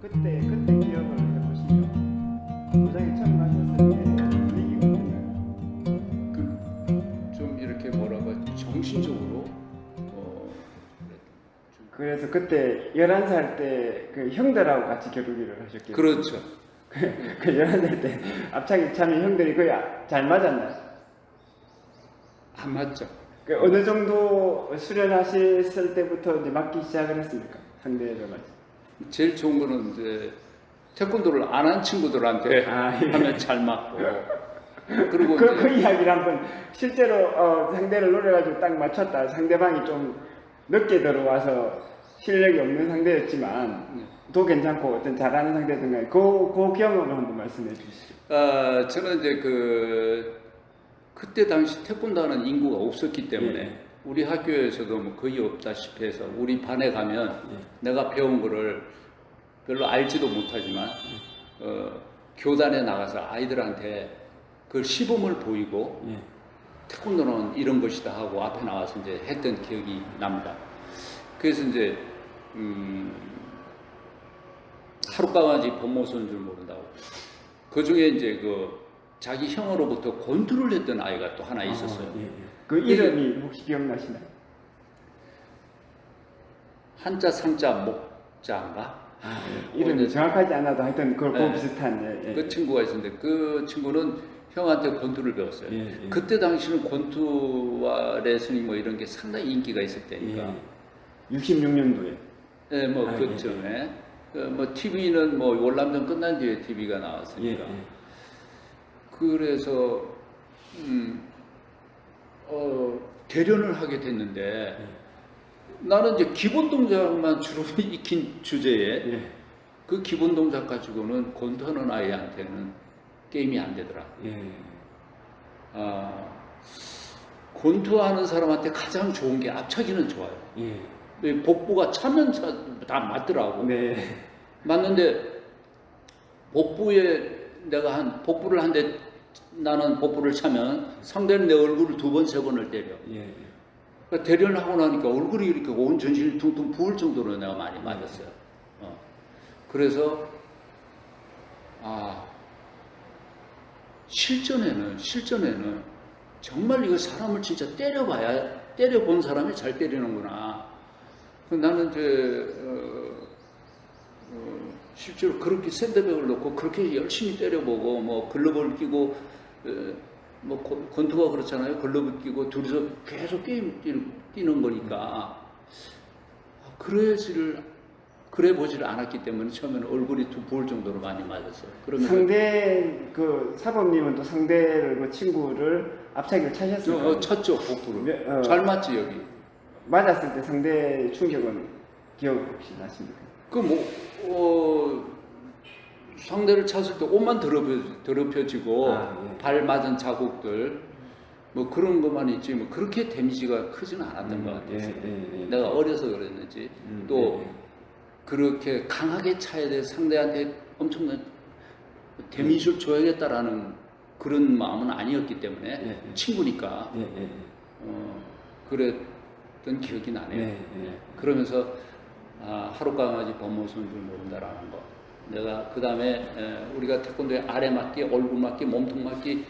그때 그때 기억을 해보시죠. 도장에 처음 하셨을 때 분위기가 어땠나요? 그 좀 이렇게 뭐라고? 정신적으로 어, 좀 그래서 그때 11살 때 그 형들하고 같이 겨루기를 하셨겠죠. 그렇죠. 그 11살 때 앞차기 차면 형들이 거의 아- 잘 맞았나요? 안 맞죠. 그 어느 정도 수련하셨을 때부터 이제 맞기 시작을 했습니까? 상대를 맞 제일 좋은 거는 이제 태권도를 안 한 친구들한테 아, 예. 하면 잘 맞고 그리고 그, 그 이야기를 한번 실제로 어, 상대를 노려가지고 딱 맞췄다. 상대방이 좀 늦게 들어와서 실력이 없는 상대였지만 네. 또 괜찮고 어떤 잘하는 상대든가 그, 그 경험을 한번 말씀해 주시죠. 아, 저는 이제 그 그때 당시 태권도 하는 인구가 없었기 때문에 예. 우리 학교에서도 뭐 거의 없다시피 해서 우리 반에 가면 예. 내가 배운 거를 별로 알지도 못하지만 어, 교단에 나가서 아이들한테 그 시범을 보이고 예. 태권도는 이런 것이다 하고 앞에 나와서 이제 했던 기억이 납니다. 그래서 이제 음, 하룻강아지 법모선 줄 모른다고. 그 중에 이제 그 자기 형으로부터 권투를 했던 아이가 또 하나 있었어요. 아, 예, 예. 그 이름이 혹시 기억나시나요? 한자 상자 목자인가? 아, 예. 이름이 정확하지 않아도 하여튼 그, 그 네. 비슷한 예, 예. 그 친구가 있었는데 그 친구는 형한테 권투를 배웠어요. 예, 예. 그때 당시는 권투와 레슬링 뭐 이런 게 상당히 인기가 있었다니까. 예. 66년도에 네, 뭐 아, 그쯤에 그뭐 TV는 뭐 월남전 끝난 뒤에 TV가 예, 나왔으니까 예. 그래서 음, 어, 대련을 하게 됐는데 예. 나는 이제 기본 동작만 주로 익힌 주제에 예. 그 기본 동작 가지고는 권투하는 아이한테는 게임이 안 되더라. 예. 아, 권투하는 사람한테 가장 좋은 게 앞차기는 좋아요. 예. 이 복부가 차면 차, 다 맞더라고. 네. 맞는데 복부에 내가 한 복부를 한 대 나는 복부를 차면 상대는 내 얼굴을 두 번 세 번을 때려. 예. 그러니까 대련을 하고 나니까 얼굴이 이렇게 온 전신이 퉁퉁 부을 정도로 내가 많이 맞았어요. 어. 그래서 아 실전에는 실전에는 정말 이거 사람을 진짜 때려봐야 때려본 사람이 잘 때리는구나. 그 나는 이제 어, 어, 실제로 그렇게 샌드백을 놓고 그렇게 열심히 때려보고 뭐 글러브를 끼고 어, 뭐 권- 권투가 그렇잖아요. 글러브 끼고 둘이서 계속 게임 뛰는, 거니까 아, 그러지를 그래 보지를 않았기 때문에 처음에는 얼굴이 두 부을 정도로 많이 맞았어요. 그러면 상대 그 사범님은 또 상대를 그 친구를 앞차기를 거예요. 어, 쳤죠 복부를. 네, 어. 잘 맞지 여기. 맞았을 때 상대 충격은 기억 혹시 나십니까? 그 뭐, 어, 상대를 찼을 때 옷만 더럽혀, 더럽혀지고 아, 예. 발 맞은 자국들 뭐 그런 것만 있지 뭐 그렇게 데미지가 크지는 않았던 것 같아요. 예, 예, 예. 내가 어려서 그랬는지 음, 또 예, 예. 그렇게 강하게 차야 돼 상대한테 엄청난 데미지를 줘야겠다라는 그런 마음은 아니었기 때문에. 친구니까. 어, 그랬던 기억이 나네요. 그러면서 아, 하루 강아지 범모선 줄 모른다라는 거. 내가 그 다음에 우리가 태권도의 아래 맞기, 얼굴 맞기, 몸통 맞기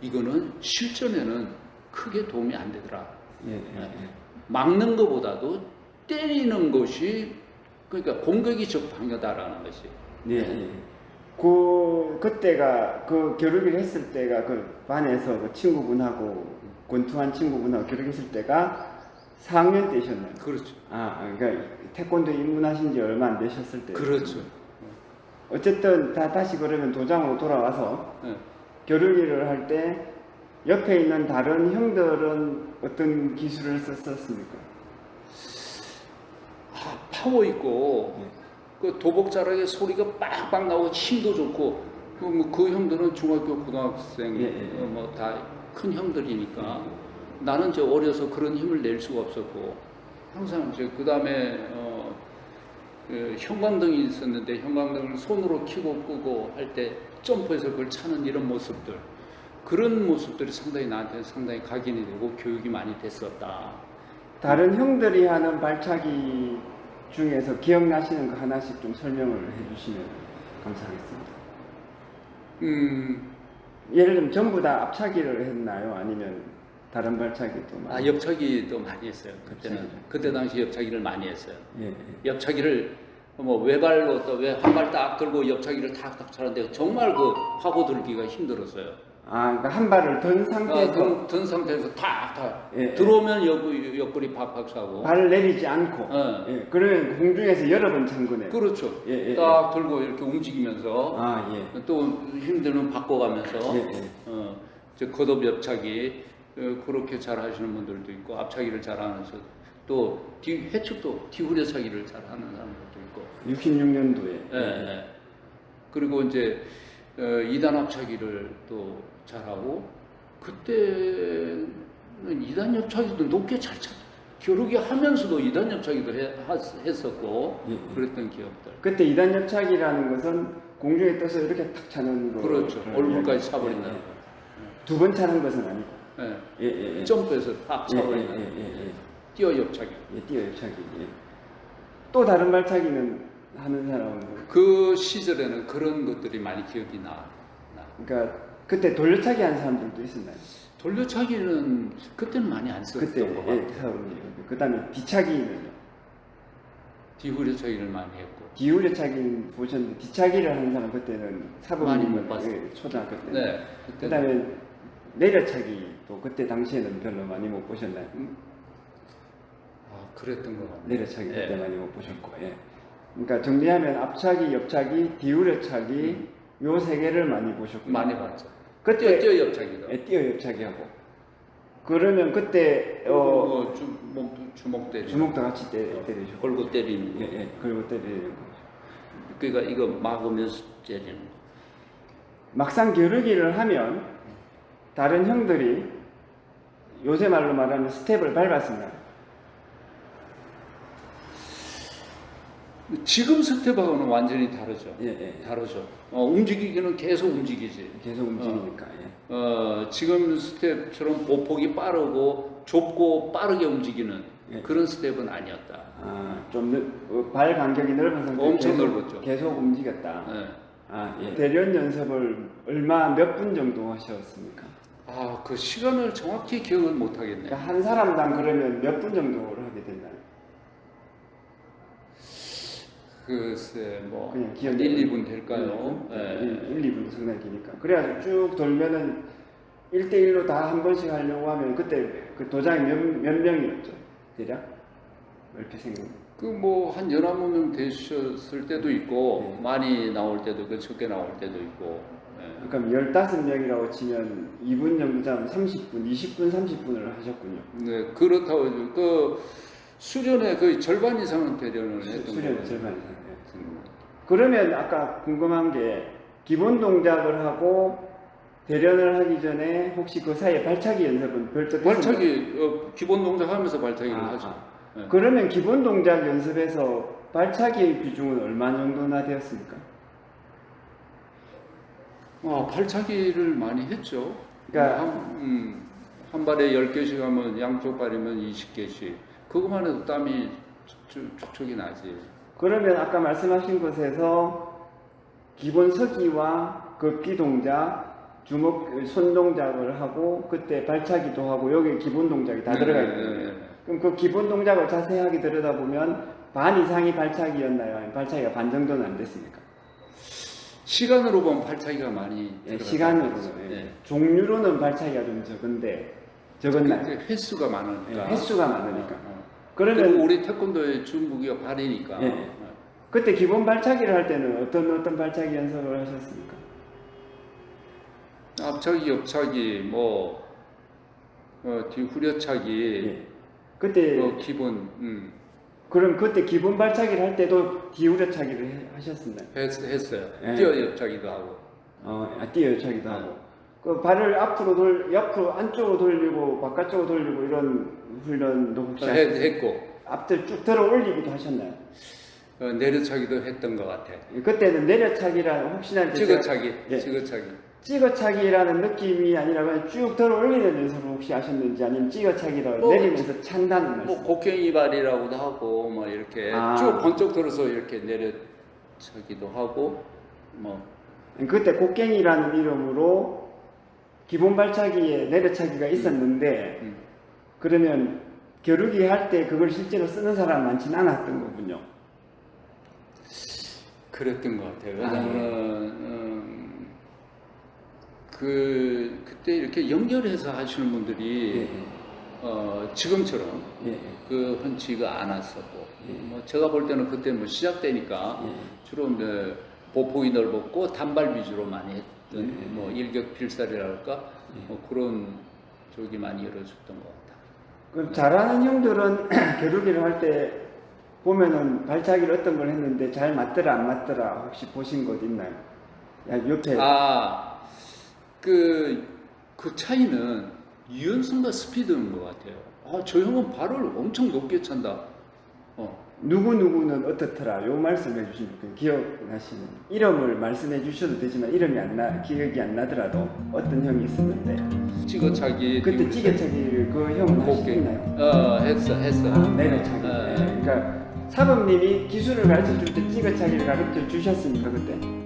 이거는 실전에는 크게 도움이 안 되더라. 예, 예, 예. 막는 것보다도 때리는 것이 그러니까 공격이 적방여다라는 것이. 네, 예. 그 그때가 그 겨루기를 했을 때가 그 반에서 그 친구분하고 권투한 친구분하고 겨루기했을 때가 4학년 때셨나요? 그렇죠. 아, 그러니까 태권도 입문하신 지 얼마 안 되셨을 때. 그렇죠. 어쨌든 다 다시 그러면 도장으로 돌아와서 예. 겨루기를 할 때 옆에 있는 다른 형들은 어떤 기술을 썼었습니까? 아, 파워 있고 그 도복자락에 소리가 빵빵 나고 힘도 좋고 그, 뭐, 그 형들은 중학교 고등학생 예, 예, 예. 뭐다 큰 형들이니까 나는 이제 어려서 그런 힘을 낼 수가 없었고 항상 이제 그 다음에 어, 그 형광등이 있었는데 형광등을 손으로 켜고 끄고 할 때 점프해서 그걸 차는 이런 모습들 그런 모습들이 상당히 나한테 상당히 각인이 되고 교육이 많이 됐었다. 다른 형들이 하는 발차기 중에서 기억나시는 거 하나씩 좀 설명을 해주시면 감사하겠습니다. 음, 예를 들면 전부 다 앞차기를 했나요? 아니면 다른 발차기도 아 많이? 옆차기도 많이 했어요. 그때는 옆차기를. 그때 당시 옆차기를 많이 했어요. 예, 예. 옆차기를 뭐 외발로 또외한발 딱 들고 옆차기를 탁탁 차는데 정말 그 파고 들기가 힘들었어요. 아, 그러니까 한 발을 든 아, 상태에서 든, 든 상태에서 탁탁 예, 예. 들어오면 옆 옆구리 팍팍 사고. 발을 내리지 않고 어. 예, 그러면 공중에서 여러 번 찬거네요. 그렇죠. 예, 예, 딱 들고 이렇게 움직이면서 아, 예. 또 힘들면 바꿔가면서 예, 예. 어, 저 겉업 옆차기 어, 그렇게 잘 하시는 분들도 있고 앞차기를 잘 하면서 또 뒤, 해축도 뒤후려차기를 잘 하는 사람들도 있고 66년도에. 예, 예. 그리고 이제 어, 2단 앞차기를 또 잘하고 그때는 2단 옆차기도 높게 잘 찼. 겨루기 하면서도 2단 옆차기도 해- 하- 했었고 예, 예. 그랬던 기억들. 그때 이단 옆차기라는 것은 공중에 떠서 이렇게 탁 차는 거. 그렇죠. 얼굴까지 차버린다는 거. 두 번 차는 것은 아니고. 예. 예, 예, 예. 점프해서 탁 예, 예, 예, 거. 예, 예. 뛰어 옆차기. 예, 뛰어 옆차기. 예. 또 다른 발차기는 하는 사람은 뭐- 그 시절에는 그런 것들이 많이 기억이 나. 나. 그러니까 그때 돌려차기 하는 사람들도 있었나요? 돌려차기는 그때는 많이 안 썼던 그때 것 같아요. 예, 사람이. 그다음에 뒤차기는요. 뒤후려차기를 많이 했고. 기울여차기는 보셨는데 뒤차기를 하는 사람 그때는 많이 사범님을 못 봤어요. 예, 초등학교 때. 네. 그때 그다음에 내려차기 도 그때 당시에는 별로 많이 못 보셨나요? 아, 그랬던 것 같아요. 내려차기 그때 예. 많이 못 보셨고. 예. 그러니까 정리하면 앞차기, 옆차기, 기울여차기 요 세 개를 많이 보셨고. 음. 많이 봤죠. 그때 뛰어, 뛰어 옆차기도. 예, 뛰어 옆차기하고. 그러면 그때 어, 뭐 주먹 주먹 때리. 주먹도 같이 때, 때리셨고. 걸고 때리는 거. 예, 예. 그리고 때리는 거. 그러니까 이거 막으면서 때리는 거. 막상 겨루기를 하면 다른 형들이 요새 말로 말하면 스텝을 밟았습니다. 지금 스텝하고는 완전히 다르죠. 예, 예. 다르죠. 어, 움직이기는 계속 움직이지. 계속 움직이니까. 예. 어, 지금 스텝처럼 보폭이 빠르고 좁고 빠르게 움직이는 예. 그런 스텝은 아니었다. 아, 좀발 간격이 넓은 상태 엄청 계속, 넓었죠. 계속 움직였다. 네. 아, 예. 대련 연습을 얼마 몇 분 정도 하셨습니까? 아, 그 시간을 정확히 기억은 못 하겠네요. 그러니까 한 사람당 그러면 몇 분 정도를 하게 됐나요? 글쎄, 뭐, 그냥 한 기억이 1, 2분 될까요? 예. 예. 1, 2분 상당히 기니까. 그래가지고 쭉 돌면은 1대1로 다 한 번씩 하려고 하면 그때 그 도장이 몇, 몇 명이었죠? 대략? 얼핏 생각. 그뭐 한 열한 명 되셨을 때도 있고 네. 많이 나올 때도 그 적게 나올 때도 있고 예. 그러니까 15명이라고 치면 2분 정도 잡으면 30분, 20분, 30분을 하셨군요. 네 그렇다고 그 수련의 거의 절반 이상은 대련을 했던 수련 거예요. 절반 이상. 예. 그러면 아까 궁금한 게 기본 동작을 하고 대련을 하기 전에 혹시 그 사이에 발차기 연습은 별도? 발차기 어, 기본 동작하면서 발차기를 아, 하죠. 아. 네. 그러면 기본 동작 연습에서 발차기의 비중은 얼마 정도나 되었습니까? 아, 발차기를 많이 했죠. 그러니까- 한, 음, 한 발에 10개씩 하면 양쪽 발이면 20개씩. 그것만 해도 땀이 축- 축축이 나지. 그러면 아까 말씀하신 것에서 기본 서기와 급기 동작, 주먹, 손 동작을 하고 그때 발차기도 하고 여기 기본 동작이 다 네, 들어가 네, 있는 네. 그럼 그 기본 동작을 자세하게 들여다보면 반 이상이 발차기였나요? 발차기가 반 정도는 안 됐습니까? 시간으로 보면 발차기가 많이 예, 들어갔다 시간으로는. 예. 예. 종류로는 발차기가 좀 적은데 적었나요? 근데 횟수가 예, 많으니까. 횟수가 많으니까. 어, 어. 그러면 우리 태권도의 중국이가 발이니까. 예. 어. 그때 기본 발차기를 할 때는 어떤 어떤 발차기 연습을 하셨습니까? 앞차기, 옆차기, 뭐 어, 뒤후려차기, 예. 그때 어, 기본 음, 그럼 그때 기본 발차기를 할 때도 기울여차기를 해- 하셨었나요? 했, 했어요. 예. 뛰어 옆차기도 하고. 어, 아, 뛰어차기도 네. 하고. 그 발을 앞으로 돌, 옆으로 안쪽으로 돌리고 바깥쪽으로 돌리고 이런 훈련도 혹시 했? 했고 앞들 쭉 들어 올리기도 하셨나요? 어, 내려차기도 했던 것 같아. 그때는 내려차기라 혹시나 이제 제가- 찍어차기, 예. 찍어차기. 찍어차기라는 느낌이 아니라 그냥 쭉 들어 올리는 연습을 혹시 하셨는지 아니면 찍어차기로 뭐, 내리면서 찬다는 말씀. 뭐 곡괭이발이라고도 하고 뭐 이렇게 아. 쭉 번쩍 들어서 이렇게 내려차기도 하고 뭐 그때 곡괭이라는 이름으로 기본 발차기에 내려차기가 있었는데 음. 그러면 겨루기 할 때 그걸 실제로 쓰는 사람 많지는 않았던 거군요. 그랬던 것 같아요. 아, 왜냐면은 음, 그 그때 이렇게 연결해서 하시는 분들이 예, 어, 지금처럼 예, 예, 그 흔치가 않았었고 예. 뭐 제가 볼 때는 그때 뭐 시작 때니까 예. 주로 뭐 보폭이 넓었고 단발 위주로 많이 했던 예, 예. 뭐 일격 필살이랄까 예. 뭐 그런 쪽이 많이 이루어졌던 것 같아요. 그럼 잘하는 형들은 겨루기를 할 때 보면은 발차기를 어떤 걸 했는데 잘 맞더라 안 맞더라 혹시 보신 것 있나요? 야, 옆에 아, 그, 그 차이는 유연성과 스피드인 것 같아요. 아, 저 형은 발을 엄청 높게 찬다. 어, 누구 누구는 어떻더라 요 말씀해 주시면 그 기억나시는 이름을 말씀해 주셔도 되지만 이름이 안 나 기억이 안 나더라도 어떤 형이 있었는데 찌거차기. 그때. 찌개차기를 그 형은. 하시나요? 어, 했어, 했어. 아, 내려차기. 어, 네. 그러니까 사범님이 기술을 가르쳐 줄 때 찌개차기를 가르쳐 주셨습니까 그때?